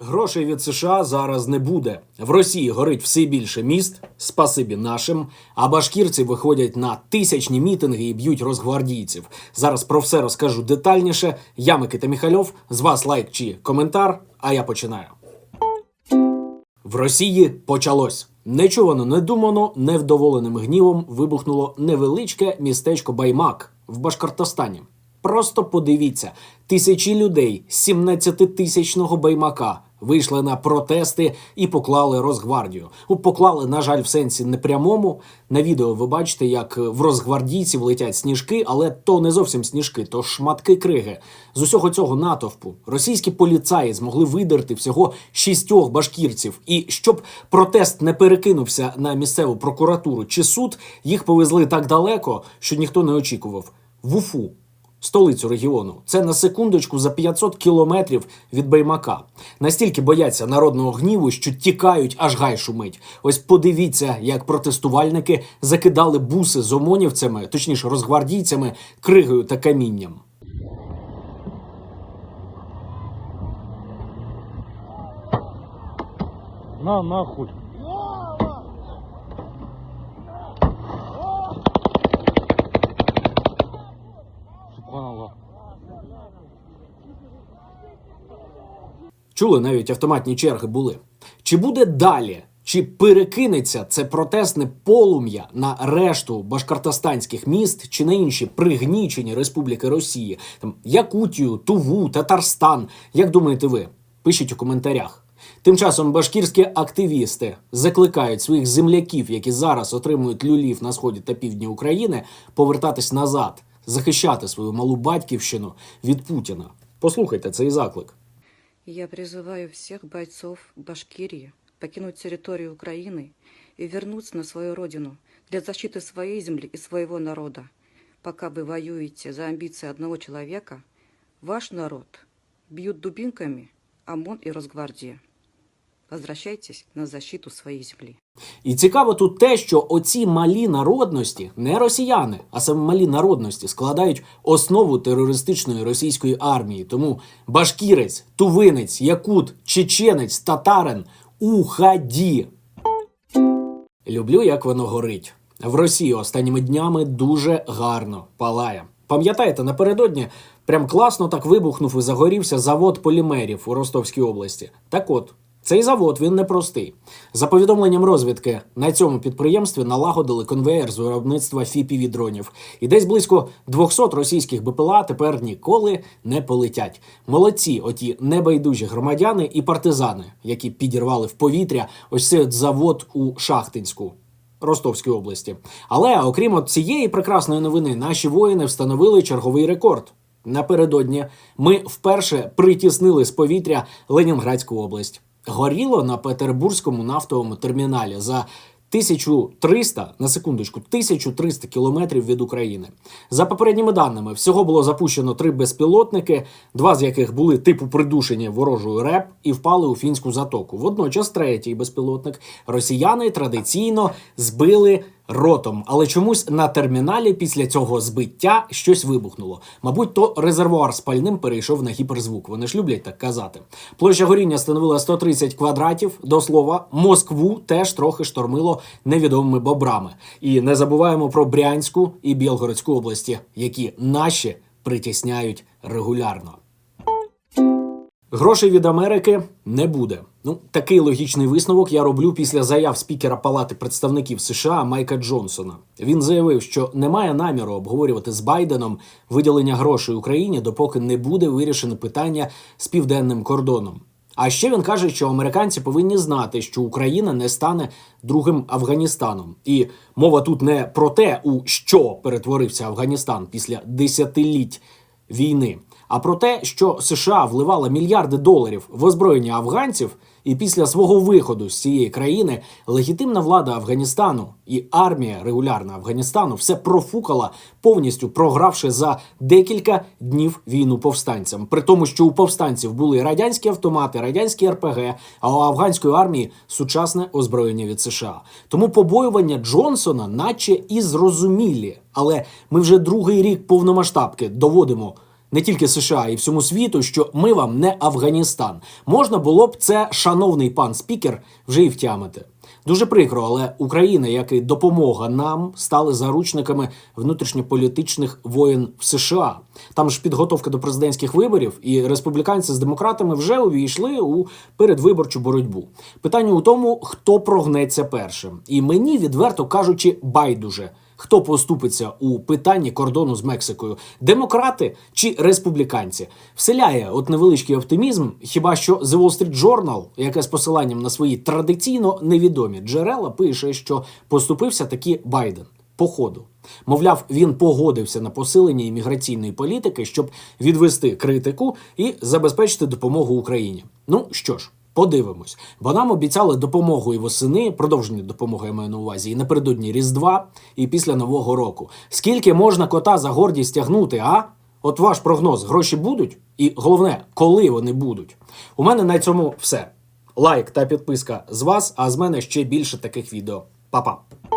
Грошей від США зараз не буде. В Росії горить все більше міст, спасибі нашим. А башкірці виходять на тисячні мітинги і б'ють розгвардійців. Зараз про все розкажу детальніше. Я Микита Міхальов. З вас лайк чи коментар. А я починаю. В Росії почалось. Нечувано, недумано, невдоволеним гнівом вибухнуло невеличке містечко Баймак в Башкортостані. Просто подивіться, тисячі людей з 17-тисячного баймака вийшли на протести і поклали Росгвардію. Ну, Поклали, на жаль, в сенсі непрямому. На відео ви бачите, як в Росгвардійців летять сніжки, але то не зовсім сніжки, то шматки криги. З усього цього натовпу російські поліцаї змогли видерти всього шістьох башкірців. І щоб протест не перекинувся на місцеву прокуратуру чи суд, їх повезли так далеко, що ніхто не очікував. В Уфу, столицю регіону. Це на секундочку за 500 кілометрів від Баймака. Настільки бояться народного гніву, що тікають, аж гай шумить. Ось подивіться, як протестувальники закидали буси з омонівцями, точніше розгвардійцями, кригою та камінням. На нахуй. Чули, навіть автоматні черги були. Чи буде далі? Чи перекинеться це протестне полум'я на решту башкортостанських міст чи на інші пригнічені республіки Росії, там Якутію, Туву, Татарстан? Як думаєте ви? Пишіть у коментарях. Тим часом башкірські активісти закликають своїх земляків, які зараз отримують люлів на сході та півдні України, повертатись назад, захищати свою малу батьківщину від Путіна. Послухайте цей заклик. Я призываю всех бойцов Башкирии покинуть территорию Украины и вернуться на свою родину для защиты своей земли и своего народа. Пока вы воюете за амбиции одного человека, ваш народ бьют дубинками ОМОН и Росгвардия. Возвращайтесь на защиту своей земли. І цікаво тут те, що оці малі народності, не росіяни, а саме малі народності, складають основу терористичної російської армії. Тому башкірець, тувинець, якут, чеченець, татарин уході. Люблю, як воно горить. В Росії останніми днями дуже гарно палає. Пам'ятаєте, напередодні прям класно так вибухнув і загорівся завод полімерів у Ростовській області. Так от. Цей завод він непростий. За повідомленням розвідки, на цьому підприємстві налагодили конвеєр з виробництва fpv дронів. І десь близько 200 російських БПЛА тепер ніколи не полетять. Молодці, оті небайдужі громадяни і партизани, які підірвали в повітря ось цей завод у Шахтинську. Ростовської області. Але окрім от цієї прекрасної новини, наші воїни встановили черговий рекорд. Напередодні ми вперше притіснили з повітря Ленінградську область. Горіло на Петербурзькому нафтовому терміналі за 1300, на секундочку, 1300 кілометрів від України. За попередніми даними, всього було запущено три безпілотники, два з яких були типу придушення ворожою РЕП і впали у фінську затоку. Водночас третій безпілотник росіяни традиційно збили ротом, але чомусь на терміналі після цього збиття щось вибухнуло. Мабуть, то резервуар з пальним перейшов на гіперзвук. Вони ж люблять так казати. Площа горіння становила 130 квадратів. До слова, Москву теж трохи штормило невідомими бобрами. І не забуваємо про Брянську і Білгородську області, які наші притісняють регулярно. Грошей від Америки не буде. Ну, такий логічний висновок я роблю після заяв спікера Палати представників США Майка Джонсона. Він заявив, що немає наміру обговорювати з Байденом виділення грошей Україні, допоки не буде вирішено питання з південним кордоном. А ще він каже, що американці повинні знати, що Україна не стане другим Афганістаном. І мова тут не про те, у що перетворився Афганістан після десятиліть війни, а про те, що США вливала мільярди доларів в озброєння афганців, і після свого виходу з цієї країни легітимна влада Афганістану і армія регулярна Афганістану все профукала, повністю програвши за декілька днів війну повстанцям. При тому, що у повстанців були радянські автомати, радянські РПГ, а у афганської армії сучасне озброєння від США. Тому побоювання Джонсона, наче і зрозумілі, але ми вже другий рік повномасштабки доводимо не тільки США і всьому світу, що ми вам не Афганістан. Можна було б це, шановний пан спікер, вже і втямити. Дуже прикро, але Україна, як і допомога нам, стали заручниками внутрішньополітичних воєн в США. Там ж підготовка до президентських виборів, і республіканці з демократами вже увійшли у передвиборчу боротьбу. Питання у тому, хто прогнеться першим. І мені, відверто кажучи, байдуже. Хто поступиться у питанні кордону з Мексикою? Демократи чи республіканці? Вселяє от невеличкий оптимізм. Хіба що The Wall Street Journal, яке з посиланням на свої традиційно невідомі джерела, пише, що поступився таки Байден. По ходу. Мовляв, він погодився на посилення імміграційної політики, щоб відвести критику і забезпечити допомогу Україні. Ну що ж, подивимось, бо нам обіцяли допомогу і восени, продовження допомоги я маю на увазі, і напередодні Різдва, і після Нового року. Скільки можна кота за гордість тягнути, а? От ваш прогноз: гроші будуть? І головне, коли вони будуть? У мене на цьому все. Лайк та підписка з вас, а з мене ще більше таких відео. Па-па!